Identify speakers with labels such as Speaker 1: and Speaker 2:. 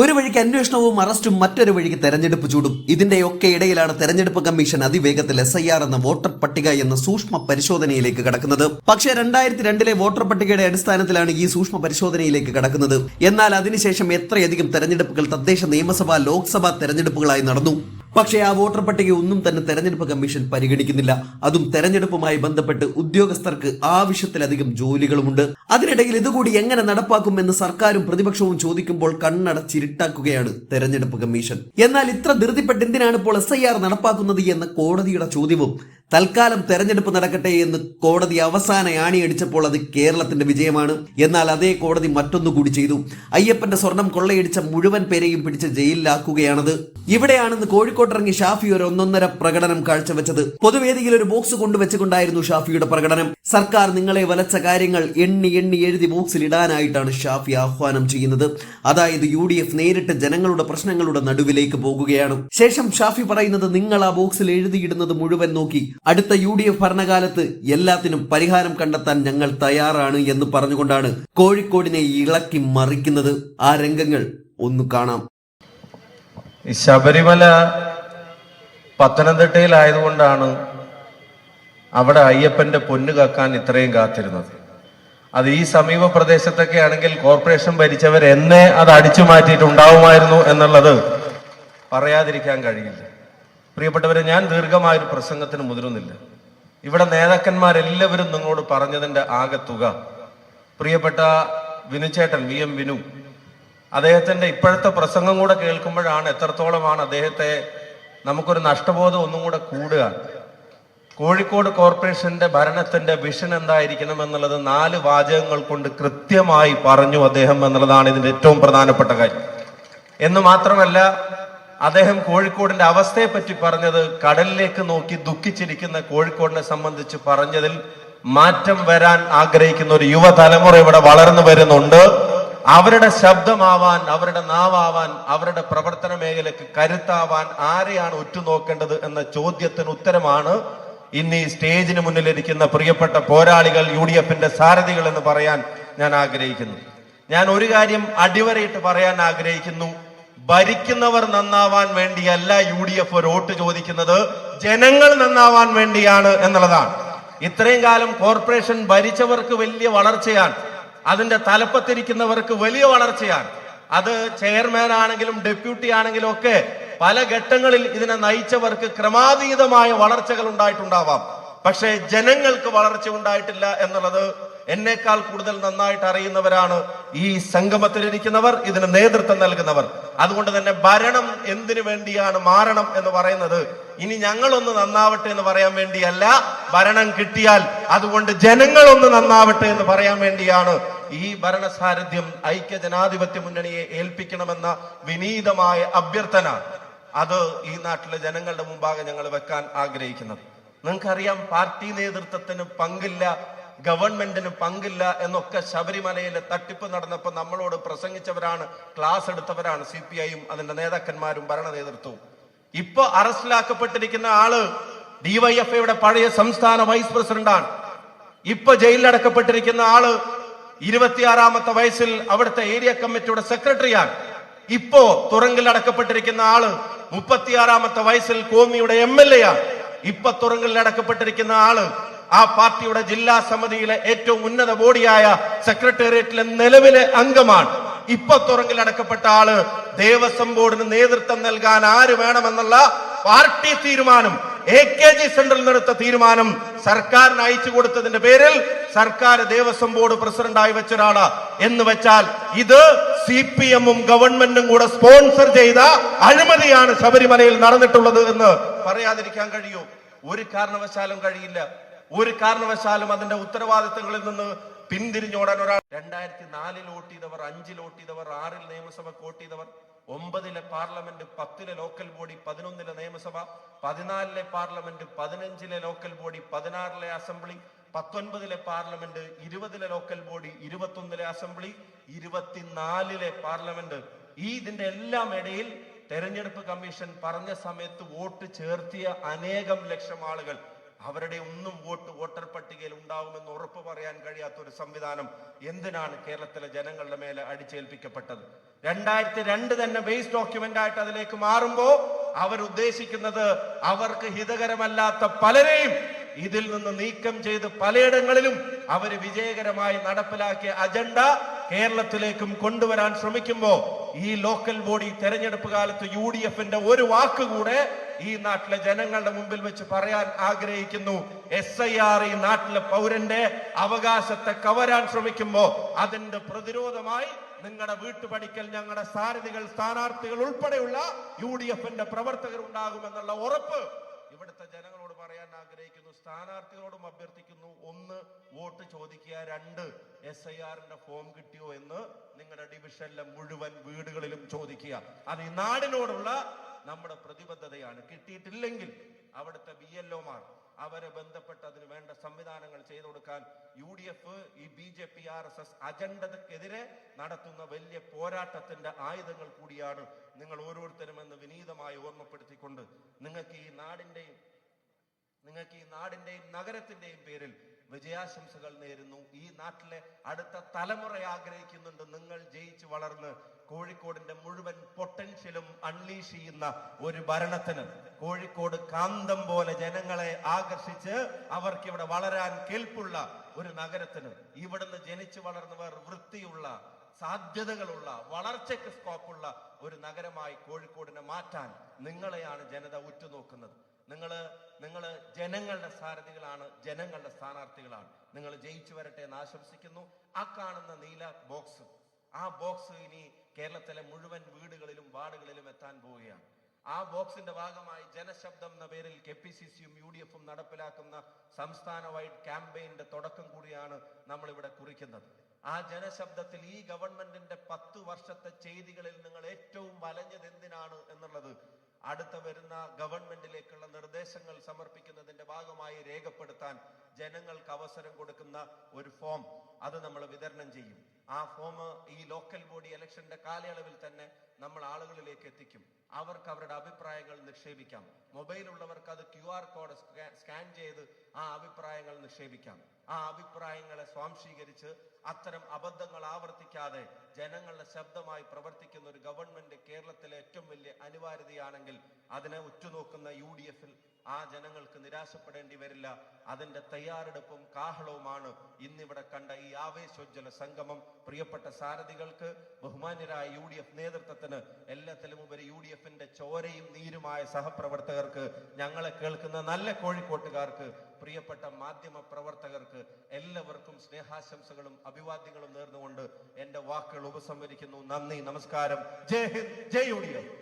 Speaker 1: ഒരു വഴിക്ക് അന്വേഷണവും അറസ്റ്റും മറ്റൊരു വഴിക്ക് തെരഞ്ഞെടുപ്പ് ചൂടും. ഇതിന്റെയൊക്കെ ഇടയിലാണ് തെരഞ്ഞെടുപ്പ് കമ്മീഷൻ അതിവേഗത്തിൽ എസ് ഐ ആർ എന്ന വോട്ടർ പട്ടിക എന്ന സൂക്ഷ്മ പരിശോധനയിലേക്ക് കടക്കുന്നത്. പക്ഷേ രണ്ടായിരത്തി രണ്ടിലെ വോട്ടർ പട്ടികയുടെ അടിസ്ഥാനത്തിലാണ് ഈ സൂക്ഷ്മ പരിശോധനയിലേക്ക് കടക്കുന്നത്. എന്നാൽ അതിനുശേഷം എത്രയധികം തെരഞ്ഞെടുപ്പുകൾ തദ്ദേശ നിയമസഭാ ലോക്സഭാ തെരഞ്ഞെടുപ്പുകളായി നടന്നു. പക്ഷേ ആ വോട്ടർ പട്ടിക ഒന്നും തന്നെ തെരഞ്ഞെടുപ്പ് കമ്മീഷൻ പരിഗണിക്കുന്നില്ല. അതും തെരഞ്ഞെടുപ്പുമായി ബന്ധപ്പെട്ട് ഉദ്യോഗസ്ഥർക്ക് ആവശ്യത്തിലധികം ജോലികളുമുണ്ട്. അതിനിടയിൽ ഇതുകൂടി എങ്ങനെ നടപ്പാക്കും എന്ന് സർക്കാരും പ്രതിപക്ഷവും ചോദിക്കുമ്പോൾ കണ്ണടച്ചിരുട്ടാക്കുകയാണ് തെരഞ്ഞെടുപ്പ് കമ്മീഷൻ. എന്നാൽ ഇത്ര ധൃതിപ്പെട്ട് എന്തിനാണ് ഇപ്പോൾ എസ് നടപ്പാക്കുന്നത് എന്ന കോടതിയുടെ ചോദ്യവും തൽക്കാലം തെരഞ്ഞെടുപ്പ് നടക്കട്ടെ എന്ന് കോടതി അവസാന ആണിയടിച്ചപ്പോൾ അത് കേരളത്തിന്റെ വിജയമാണ്. എന്നാൽ അതേ കോടതി മറ്റൊന്നുകൂടി ചെയ്തു. അയ്യപ്പന്റെ സ്വർണം കൊള്ളയടിച്ച മുഴുവൻ പേരെയും പിടിച്ച് ജയിലിലാക്കുകയാണത്. ഇവിടെയാണെന്ന് കോഴിക്കോട്ടിറങ്ങി ഷാഫി ഒരു ഒന്നൊന്നര പ്രകടനം കാഴ്ചവെച്ചത്. പൊതുവേദിയിൽ ഒരു ബോക്സ് കൊണ്ടുവച്ചുകൊണ്ടായിരുന്നു ഷാഫിയുടെ പ്രകടനം. സർക്കാർ നിങ്ങളെ വലച്ച കാര്യങ്ങൾ എണ്ണി എണ്ണി എഴുതി ബോക്സിൽ ഇടാനായിട്ടാണ് ഷാഫി ആഹ്വാനം ചെയ്യുന്നത്. അതായത് യു ഡി എഫ് നേരിട്ട് ജനങ്ങളുടെ പ്രശ്നങ്ങളുടെ നടുവിലേക്ക് പോകുകയാണ്. ശേഷം ഷാഫി പറയുന്നത് നിങ്ങൾ ആ ബോക്സിൽ എഴുതിയിടുന്നത് മുഴുവൻ നോക്കി. അടുത്ത യു ഡി എഫ് ഭരണകാലത്ത് എല്ലാത്തിനും പരിഹാരം കണ്ടെത്താൻ ഞങ്ങൾ തയ്യാറാണ് എന്ന് പറഞ്ഞുകൊണ്ടാണ് കോഴിക്കോടിനെ ഇളക്കി മറിക്കുന്നത്. ആ രംഗങ്ങൾ ഒന്ന് കാണാം.
Speaker 2: ശബരിമല പത്തനംതിട്ടയിലായതുകൊണ്ടാണ് അവിടെ അയ്യപ്പന്റെ പൊന്നു കാക്കാൻ ഇത്രയും കാത്തിരുന്നത്. അത് ഈ സമീപ പ്രദേശത്തൊക്കെ ആണെങ്കിൽ കോർപ്പറേഷൻ ഭരിച്ചവർ എന്നെ അത് അടിച്ചു മാറ്റിയിട്ടുണ്ടാവുമായിരുന്നു എന്നുള്ളത് പറയാതിരിക്കാൻ കഴിയില്ല. പ്രിയപ്പെട്ടവരെ ഞാൻ ദീർഘമായൊരു പ്രസംഗത്തിന് മുതിരുന്നില്ല. ഇവിടെ നേതാക്കന്മാരെല്ലാവരും നിങ്ങളോട് പറഞ്ഞതിന്റെ ആകെ തുക. പ്രിയപ്പെട്ട വിനുചേട്ടൻ വി എം വിനു അദ്ദേഹത്തിന്റെ ഇപ്പോഴത്തെ പ്രസംഗം കൂടെ കേൾക്കുമ്പോഴാണ് എത്രത്തോളമാണ് അദ്ദേഹത്തെ നമുക്കൊരു നഷ്ടബോധം ഒന്നും കൂടെ കൂടുക. കോഴിക്കോട് കോർപ്പറേഷന്റെ ഭരണത്തിന്റെ വിഷൻ എന്തായിരിക്കണം എന്നുള്ളത് നാല് വാചകങ്ങൾ കൊണ്ട് കൃത്യമായി പറഞ്ഞു അദ്ദേഹം എന്നുള്ളതാണ് ഇതിന്റെ ഏറ്റവും പ്രധാനപ്പെട്ട കാര്യം. എന്ന് മാത്രമല്ല അദ്ദേഹം കോഴിക്കോടിന്റെ അവസ്ഥയെ പറ്റി പറഞ്ഞത് കടലിലേക്ക് നോക്കി ദുഃഖിച്ചിരിക്കുന്ന കോഴിക്കോടിനെ സംബന്ധിച്ച് പറഞ്ഞതിൽ മാറ്റം വരാൻ ആഗ്രഹിക്കുന്ന ഒരു യുവതലമുറ ഇവിടെ വളർന്നു വരുന്നുണ്ട്. അവരുടെ ശബ്ദമാവാൻ അവരുടെ നാവാവാൻ അവരുടെ പ്രവർത്തന മേഖലയ്ക്ക് കരുത്താവാൻ ആരെയാണ് ഉറ്റുനോക്കേണ്ടത് എന്ന ചോദ്യത്തിന് ഉത്തരമാണ് ഇന്ന് ഈ സ്റ്റേജിന് മുന്നിലിരിക്കുന്ന പ്രിയപ്പെട്ട പോരാളികൾ യു ഡി എഫിന്റെ സാരഥികൾ എന്ന് പറയാൻ ഞാൻ ആഗ്രഹിക്കുന്നു. ഞാൻ ഒരു കാര്യം അടിവരയിട്ട് പറയാൻ ആഗ്രഹിക്കുന്നു. ഭരിക്കുന്നവർ നന്നാവാൻ വേണ്ടിയല്ല യു ഡി എഫ് വോട്ട് ചോദിക്കുന്നത്. ജനങ്ങൾ നന്നാവാൻ വേണ്ടിയാണ് എന്നുള്ളതാണ്. ഇത്രയും കാലം കോർപ്പറേഷൻ ഭരിച്ചവർക്ക് വലിയ വളർച്ചയാണ്. അതിന്റെ തലപ്പത്തിരിക്കുന്നവർക്ക് വലിയ വളർച്ചയാണ്. അത് ചെയർമാൻ ആണെങ്കിലും ഡെപ്യൂട്ടി ആണെങ്കിലും ഒക്കെ പല ഘട്ടങ്ങളിൽ ഇതിനെ നയിച്ചവർക്ക് ക്രമാതീതമായ വളർച്ചകൾ ഉണ്ടായിട്ടുണ്ടാവാം. പക്ഷേ ജനങ്ങൾക്ക് വളർച്ച ഉണ്ടായിട്ടില്ല എന്നുള്ളത് എന്നേക്കാൾ കൂടുതൽ നന്നായിട്ട് അറിയുന്നവരാണ് ഈ സംഗമത്തിലിരിക്കുന്നവർ ഇതിന് നേതൃത്വം നൽകുന്നവർ. അതുകൊണ്ട് തന്നെ ഭരണം എന്തിനു വേണ്ടിയാണ് മാറണം എന്ന് പറയുന്നത്? ഇനി ഞങ്ങളൊന്ന് നന്നാവട്ടെ എന്ന് പറയാൻ വേണ്ടിയല്ല ഭരണം കിട്ടിയാൽ അതുകൊണ്ട് ജനങ്ങളൊന്ന് നന്നാവട്ടെ എന്ന് പറയാൻ വേണ്ടിയാണ് ഈ ഭരണസാരഥ്യം ഐക്യ ജനാധിപത്യ മുന്നണിയെ ഏൽപ്പിക്കണമെന്ന വിനീതമായ അഭ്യർത്ഥന. അത് ഈ നാട്ടിലെ ജനങ്ങളുടെ മുമ്പാകെ ഞങ്ങൾ വെക്കാൻ ആഗ്രഹിക്കുന്നത്. നിങ്ങൾക്കറിയാം പാർട്ടി നേതൃത്വത്തിന് പങ്കില്ല ഗവൺമെന്റിന് പങ്കില്ല എന്നൊക്കെ ശബരിമലയിലെ തട്ടിപ്പ് നടന്നപ്പോൾ നമ്മളോട് പ്രസംഗിച്ചവരാണ് ക്ലാസ് എടുത്തവരാണ് സി പി ഐയും അതിന്റെ നേതാക്കന്മാരും ഭരണ നേതൃത്വവും. ഇപ്പൊ അറസ്റ്റിലാക്കപ്പെട്ടിരിക്കുന്ന ആൾ ഡിവൈഎഫ്ഐയുടെ പഴയ സംസ്ഥാന വൈസ് പ്രസിഡന്റാണ്. ഇപ്പൊ ജയിലിലടക്കപ്പെട്ടിരിക്കുന്ന ആൾ ഇരുപത്തിയാറാമത്തെ വയസ്സിൽ അവിടുത്തെ ഏരിയ കമ്മിറ്റിയുടെ സെക്രട്ടറിയാണ്. ഇപ്പോ തുറങ്കിൽ അടക്കപ്പെട്ടിരിക്കുന്ന ആൾ മുപ്പത്തിയാറാമത്തെ വയസ്സിൽ കോന്നിയുടെ എം എൽ എ ആണ്. ഇപ്പൊ തുറങ്കിൽ അടക്കപ്പെട്ടിരിക്കുന്ന ആൾ ആ പാർട്ടിയുടെ ജില്ലാ സമിതിയിലെ ഏറ്റവും ഉന്നത ബോഡിയായ സെക്രട്ടേറിയറ്റിലെ നിലവിലെ അംഗമാണ്. ഇപ്പൊ തുറങ്കിൽ അടക്കപ്പെട്ട ആൾ ദേവസ്വം ബോർഡിന് നേതൃത്വം നൽകാൻ ആര് വേണമെന്നുള്ള പാർട്ടി തീരുമാനം എ കെ ജി സെന്ററിൽ നിന്നെടുത്ത തീരുമാനം സർക്കാരിന് അയച്ചു കൊടുത്തതിന്റെ പേരിൽ സർക്കാർ ദേവസ്വം ബോർഡ് പ്രസിഡന്റായി വെച്ച ഒരാൾ. എന്ന് വെച്ചാൽ ഇത് സി പി എമ്മും ഗവൺമെന്റും കൂടെ സ്പോൺസർ ചെയ്ത അഴിമതിയാണ് ശബരിമലയിൽ നടന്നിട്ടുള്ളത് എന്ന് പറയാതിരിക്കാൻ കഴിയൂ? ഒരു കാരണവശാലും കഴിയില്ല. ഒരു കാരണവശാലും അതിന്റെ ഉത്തരവാദിത്തങ്ങളിൽ നിന്ന് പിന്തിരിഞ്ഞോടാൻ ഒരാൾ രണ്ടായിരത്തി നാലിൽ വോട്ട് ചെയ്തവർ അഞ്ചിൽ വോട്ട് ചെയ്തവർ ആറിൽ നിയമസഭ വോട്ട് ചെയ്തവർ ഒമ്പതിലെ പാർലമെന്റ് പത്തിലെ ലോക്കൽ ബോഡി പതിനൊന്നിലെ നിയമസഭ പതിനാലിലെ പാർലമെന്റ് പതിനഞ്ചിലെ ലോക്കൽ ബോഡി പതിനാറിലെ അസംബ്ലി പത്തൊൻപതിലെ പാർലമെന്റ് ഇരുപതിലെ ലോക്കൽ ബോഡി ഇരുപത്തൊന്നിലെ അസംബ്ലി ഇരുപത്തിനാലിലെ പാർലമെന്റ്. ഈ ഇതിന്റെ എല്ലാം ഇടയിൽ തെരഞ്ഞെടുപ്പ് കമ്മീഷൻ പറഞ്ഞ സമയത്ത് വോട്ട് ചേർത്തിയ അനേകം ലക്ഷം ആളുകൾ. അവരുടെ ഒന്നും വോട്ട് വോട്ടർ പട്ടികയിൽ ഉണ്ടാവുമെന്ന് ഉറപ്പ് പറയാൻ കഴിയാത്ത ഒരു സംവിധാനം എന്തിനാണ് കേരളത്തിലെ ജനങ്ങളുടെ മേലെ അടിച്ചേൽപ്പിക്കപ്പെട്ടത്? രണ്ടായിരത്തി രണ്ട് തന്നെ ബേസ് ഡോക്യുമെന്റ് ആയിട്ട് അതിലേക്ക് മാറുമ്പോൾ അവരുദ്ദേശിക്കുന്നത് അവർക്ക് ഹിതകരമല്ലാത്ത പലരെയും ഇതിൽ നിന്ന് നീക്കം ചെയ്ത് പലയിടങ്ങളിലും അവർ വിജയകരമായി നടപ്പിലാക്കിയ അജണ്ട കേരളത്തിലേക്കും കൊണ്ടുവരാൻ ശ്രമിക്കുമ്പോ ഈ ലോക്കൽ ബോഡി തെരഞ്ഞെടുപ്പ് കാലത്ത് യു ഡി എഫിന്റെ ഒരു വാക്കുകൂടെ ഈ നാട്ടിലെ ജനങ്ങളുടെ മുമ്പിൽ വെച്ച് പറയാൻ ആഗ്രഹിക്കുന്നു. എസ് ഐ ആർ ഈ നാട്ടിലെ പൗരന്റെ അവകാശത്തെ കവരാൻ ശ്രമിക്കുമ്പോ അതിന്റെ പ്രതിരോധമായി നിങ്ങളുടെ വീട്ടുപടിക്കൽ ഞങ്ങളുടെ സാരഥികൾ സ്ഥാനാർത്ഥികൾ ഉൾപ്പെടെയുള്ള യു ഡി എഫിന്റെ പ്രവർത്തകർ ഉണ്ടാകുമെന്നുള്ള ഉറപ്പ് ഇവിടുത്തെ ജനങ്ങളോട് പറയാൻ ആഗ്രഹിക്കുന്നു സ്ഥാനാർത്ഥികളോടും അഭ്യർത്ഥിക്കുന്നു ഒന്ന് വോട്ട് ചോദിക്കുക രണ്ട് എസ് ഐ ആറിന്റെ ഫോം കിട്ടിയോ എന്ന് നിങ്ങളുടെ ഡിവിഷനിലെ മുഴുവൻ വീടുകളിലും ചോദിക്കുക. അത് ഈ നാടിനോടുള്ള നമ്മുടെ പ്രതിബദ്ധതയാണ്. കിട്ടിയിട്ടില്ലെങ്കിൽ അവിടുത്തെ ബി എൽ ഒമാർ അവരെ ബന്ധപ്പെട്ട് അതിന് വേണ്ട സംവിധാനങ്ങൾ ചെയ്തു കൊടുക്കാൻ യു ഡി എഫ് ഈ B J P R S S അജണ്ടതക്കെതിരെ നടത്തുന്ന വലിയ പോരാട്ടത്തിന്റെ ആയുധങ്ങൾ കൂടിയാണ് നിങ്ങൾ ഓരോരുത്തരും എന്ന് വിനീതമായി ഓർമ്മപ്പെടുത്തിക്കൊണ്ട് നിങ്ങൾക്ക് ഈ നാടിന്റെയും നിങ്ങൾക്ക് ഈ നാടിന്റെയും നഗരത്തിന്റെയും പേരിൽ വിജയാശംസകൾ നേരുന്നു. ഈ നാട്ടിലെ അടുത്ത തലമുറ ആഗ്രഹിക്കുന്നുണ്ട് നിങ്ങൾ ജയിച്ച് വളർന്ന് കോഴിക്കോടിന്റെ മുഴുവൻ പൊട്ടൻഷ്യലും അൺലീഷ് ചെയ്യുന്ന ഒരു ഭരണത്തിന്. കോഴിക്കോട് കാന്തം പോലെ ജനങ്ങളെ ആകർഷിച്ച് അവർക്ക് ഇവിടെ വളരാൻ കേൾപ്പുള്ള ഒരു നഗരത്തിന്. ഇവിടുന്ന് ജനിച്ചു വളർന്നവർ വൃത്തിയുള്ള സാധ്യതകളുള്ള വളർച്ചയ്ക്ക് സ്കോപ്പുള്ള ഒരു നഗരമായി കോഴിക്കോടിനെ മാറ്റാൻ നിങ്ങളെയാണ് ജനത ഉറ്റുനോക്കുന്നത്. നിങ്ങൾ നിങ്ങൾ ജനങ്ങളുടെ സാരഥികളാണ് ജനങ്ങളുടെ സ്ഥാനാർത്ഥികളാണ്. നിങ്ങൾ ജയിച്ചു വരട്ടെ എന്ന് ആശംസിക്കുന്നു. ആ കാണുന്ന നീല ബോക്സ് ആ ബോക്സ് ഇനി കേരളത്തിലെ മുഴുവൻ വീടുകളിലും വാർഡുകളിലും എത്താൻ പോവുകയാണ്. ആ ബോക്സിന്റെ ഭാഗമായി ജനശബ്ദം എന്ന പേരിൽ കെ പി സി സിയും യു ഡി എഫും നടപ്പിലാക്കുന്ന സംസ്ഥാന വൈഡ് ക്യാമ്പയിന്റെ തുടക്കം കൂടിയാണ് നമ്മൾ ഇവിടെ കുറിക്കുന്നത്. ആ ജനശബ്ദത്തിൽ ഈ ഗവൺമെന്റിന്റെ പത്തു വർഷത്തെ ചെയ്തികളിൽ നിങ്ങൾ ഏറ്റവും വലഞ്ഞത് എന്തിനാണ് എന്നുള്ളത് അടുത്ത വരുന്ന ഗവൺമെന്റിലേക്കുള്ള നിർദ്ദേശങ്ങൾ സമർപ്പിക്കുന്നതിന്റെ ഭാഗമായി രേഖപ്പെടുത്താൻ ജനങ്ങൾക്ക് അവസരം കൊടുക്കുന്ന ഒരു ഫോം അത് നമ്മൾ വിതരണം ചെയ്യും. ആ ഫോം ഈ ലോക്കൽ ബോഡി ഇലക്ഷന്റെ കാലയളവിൽ തന്നെ നമ്മൾ ആളുകളിലേക്ക് എത്തിക്കും. അവർക്ക് അവരുടെ അഭിപ്രായങ്ങൾ നിക്ഷേപിക്കാം. മൊബൈൽ ഉള്ളവർക്ക് അത് ക്യു ആർ കോഡ് സ്കാൻ ചെയ്ത് ആ അഭിപ്രായങ്ങൾ നിക്ഷേപിക്കാം. ആ അഭിപ്രായങ്ങളെ സ്വാംശീകരിച്ച് അത്തരം അബദ്ധങ്ങൾ ആവർത്തിക്കാതെ ജനങ്ങളുടെ ശബ്ദമായി പ്രവർത്തിക്കുന്ന ഒരു ഗവൺമെന്റ് കേരളത്തിലെ ഏറ്റവും വലിയ അനിവാര്യതയാണെങ്കിൽ അതിനെ ഉറ്റുനോക്കുന്ന യു ഡി എഫിൽ ആ ജനങ്ങൾക്ക് നിരാശപ്പെടേണ്ടി വരില്ല. അതിന്റെ തയ്യാറെടുപ്പും കാഹളവുമാണ് ഇന്നിവിടെ കണ്ട ഈ ആവേശോജ്വല സംഗമം. പ്രിയപ്പെട്ട സാരഥികൾക്ക് ബഹുമാന്യരായ യു ഡി എഫ് നേതൃത്വത്തിന് എല്ലാത്തിലും ഉപരി യു ഡി എഫിന്റെ ചോരയും നീരുമായ സഹപ്രവർത്തകർക്ക് ഞങ്ങളെ കേൾക്കുന്ന നല്ല കോഴിക്കോട്ടുകാർക്ക് പ്രിയപ്പെട്ട മാധ്യമ പ്രവർത്തകർക്ക് എല്ലാവർക്കും സ്നേഹാശംസകളും അഭിവാദ്യങ്ങളും നേർന്നുകൊണ്ട് എന്റെ വാക്കുകൾ ഉപസംഹരിക്കുന്നു നന്ദി നമസ്കാരം. ജയ് ഹിന്ദ് ജയ് യു ഡി എഫ്.